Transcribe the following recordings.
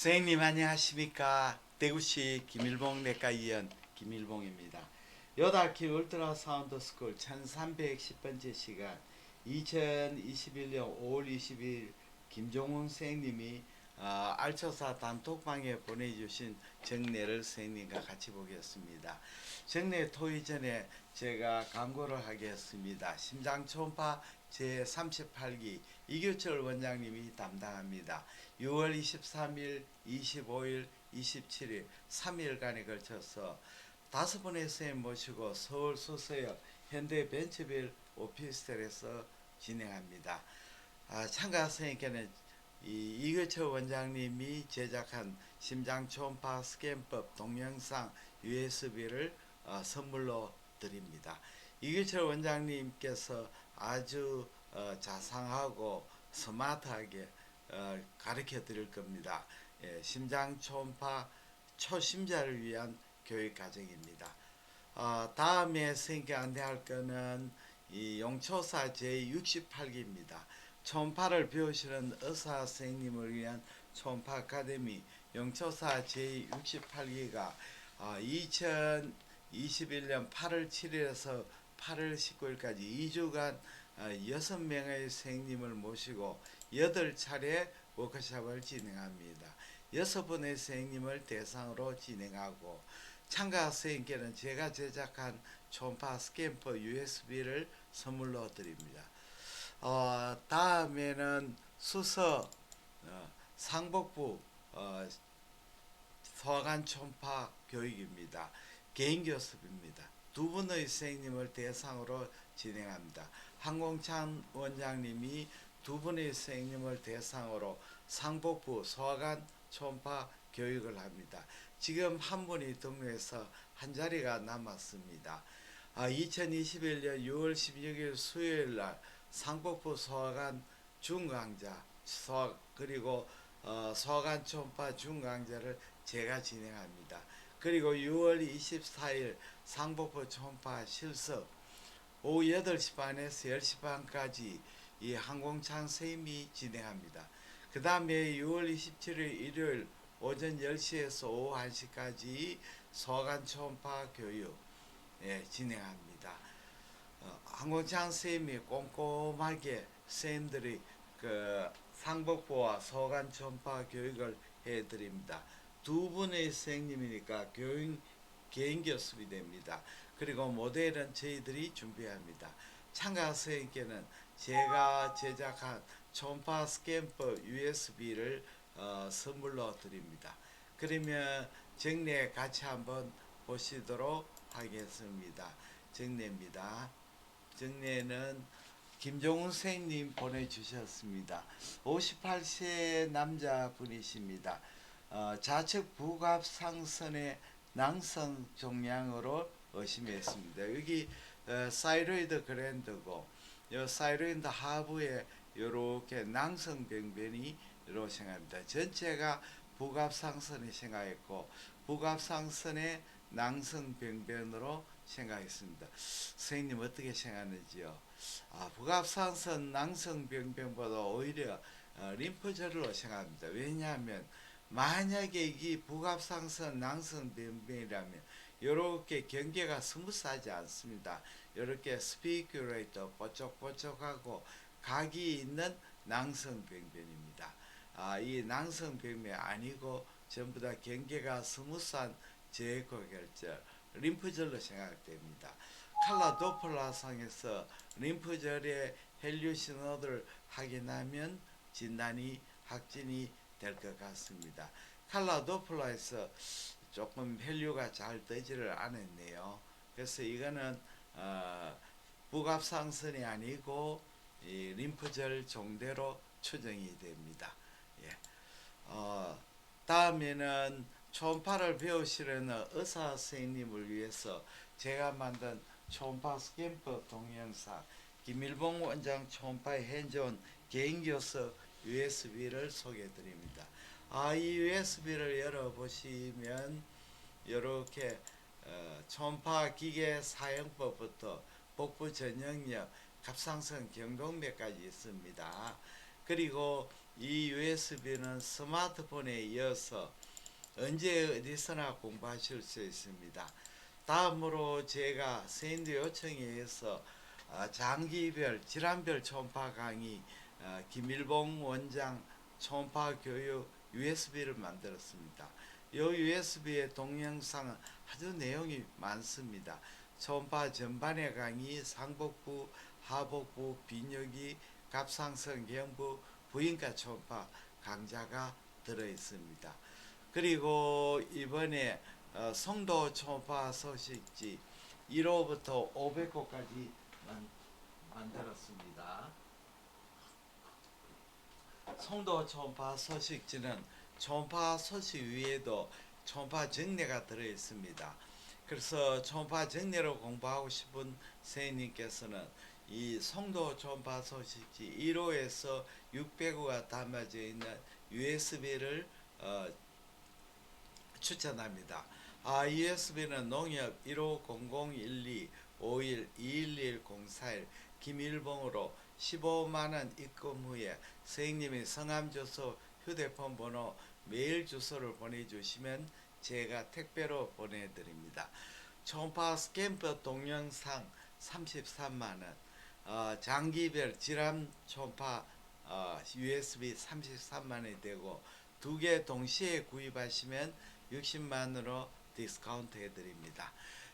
선생님 안녕하십니까? 대구시 김일봉 내과 의원 김일봉입니다. 여다키 울트라 사운드 스쿨 1310번째 시간 2021년 5월 20일 김종훈 선생님이 어, 알초사 단톡방에 보내주신 정례를 선생님과 같이 보겠습니다. 정례 토의 전에 제가 광고를 하겠습니다. 심장 초음파 제38기 이교철 원장님이 담당합니다. 6월 23일, 25일, 27일 3일간에 걸쳐서 다섯 분의 선생님 모시고 서울 수서역 현대 벤처빌 오피스텔에서 진행합니다. 아, 참가 선생님께는 이 이거철 원장님이 제작한 심장 초음파 스캔법 동영상 USB를 어, 선물로 드립니다. 이거철 원장님께서 아주 어, 자상하고 스마트하게 어, 가르쳐 드릴 겁니다. 예, 심장 초음파 초심자를 위한 교육 과정입니다. 어, 다음에 선생님께 안내할 거는 이 용초사 제68기입니다. 초음파를 배우시는 의사 선생님을 위한 초음파 아카데미 용초사 제68기가 어, 2021년 8월 7일에서 8월 19일까지 2주간 어, 6명의 선생님을 모시고 8차례 워크숍을 진행합니다. 6분의 선생님을 대상으로 진행하고 참가 선생님께는 제가 제작한 초음파 스캔퍼 USB를 선물로 드립니다. 어, 다음에는 수서 어, 상복부 어, 초음파 교육입니다. 개인 교습입니다. 두 분의 선생님을 대상으로 진행합니다. 항공찬 원장님이 두 분의 선생님을 대상으로 상복부 소아관 초음파 교육을 합니다. 지금 한 분이 등록해서 한 자리가 남았습니다. 아, 2021년 6월 16일 수요일 날 상복부 소아관 중강좌 소아, 그리고 어, 소아관 초음파 중강좌를 제가 진행합니다. 그리고 6월 24일 상복부 초음파 실습 오후 8시 반에서 10시 반까지 이 항공찬 선생님이 진행합니다. 그 다음에 6월 27일 일요일 오전 10시에서 오후 1시까지 소관 초음파 교육 예, 진행합니다. 어, 항공찬 선생님이 꼼꼼하게 선생님들이 그 상복부와 소관 초음파 교육을 해드립니다. 두 분의 선생님이니까 교육 개인 교습이 됩니다. 그리고 모델은 저희들이 준비합니다. 참가 선생님께는 제가 제작한 초음파 스캔법 USB를 어, 선물로 드립니다. 그러면 정례 같이 한번 보시도록 하겠습니다. 정례입니다. 정례는 김종훈 선생님 보내주셨습니다. 58세 남자분이십니다. 어, 좌측 부갑 상선의 낭성 종양으로 의심했습니다. 여기 어, 사이로이드 그랜드고 요 사이로이드 하부에 이렇게 낭성 병변이로 생각합니다. 전체가 부갑 상선이 생각했고 부갑 상선의 낭성 병변으로 생각했습니다. 선생님 어떻게 생각하는지요? 아, 부갑 상선 낭성 병변보다 오히려 어, 림프절로 생각합니다. 왜냐하면 만약에 이 부갑상선 낭성 병변이라면 이렇게 경계가 스무스하지 않습니다. 이렇게 스피큐레이터 뽀짝뽀짝하고 각이 있는 낭성 병변입니다. 아, 이 낭성 병변이 아니고 전부 다 경계가 스무스한 제거결절 림프절로 생각됩니다. 칼라 도플라상에서 림프절의 헬류 신호를 확인하면 진단이 확진이 될 것 같습니다. 칼라 도플라에서 조금 헬류가 잘 되지를 않았네요. 그래서 이거는 어, 부갑상선이 아니고 이 림프절 종대로 추정이 됩니다. 예. 어, 다음에는 초음파를 배우시려는 의사 선생님을 위해서 제가 만든 초음파 스캔법 동영상 김일봉 원장 초음파에 현존 개인 교습 USB를 소개해 드립니다. 아, 이 USB를 열어 보시면 이렇게 어, 초음파 기계 사용법부터 복부 전형력, 갑상선 경동맥까지 있습니다. 그리고 이 USB는 스마트폰에 이어서 언제 어디서나 공부하실 수 있습니다. 다음으로 제가 세인드 요청에 의해서 어, 장기별 질환별 초음파 강의 어, 김일봉 원장 초음파 교육 USB를 만들었습니다. 이 USB의 동영상은 아주 내용이 많습니다. 초음파 전반의 강의, 상복부, 하복부, 비뇨기, 갑상선, 경부, 부인과 초음파 강좌가 들어 있습니다. 그리고 이번에 어, 성도 초음파 소식지 1호부터 500호까지 만, 만들었습니다. 성도 초음파 소식지는 초음파 소식 위에도 초음파 정례가 들어 있습니다. 그래서 초음파 정례로 공부하고 싶은 선생님께서는 이 성도 초음파 소식지 1호에서 600호가 담아져 있는 USB를 어, 추천합니다. 아, USB는 농협 150012 51 211 041 김일봉으로 15만 원 입금 후에 선생님의 성함 주소 휴대폰 번호 메일 주소를 보내주시면 제가 택배로 보내드립니다. 초음파 스캔버 동영상 33만 원, 어, 장기별 질환 초음파 어, USB 33만 원이 되고 두 개 동시에 구입하시면 60만으로 디스카운트 해드립니다.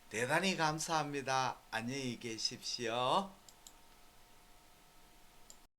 대단히 감사합니다. 안녕히 계십시오.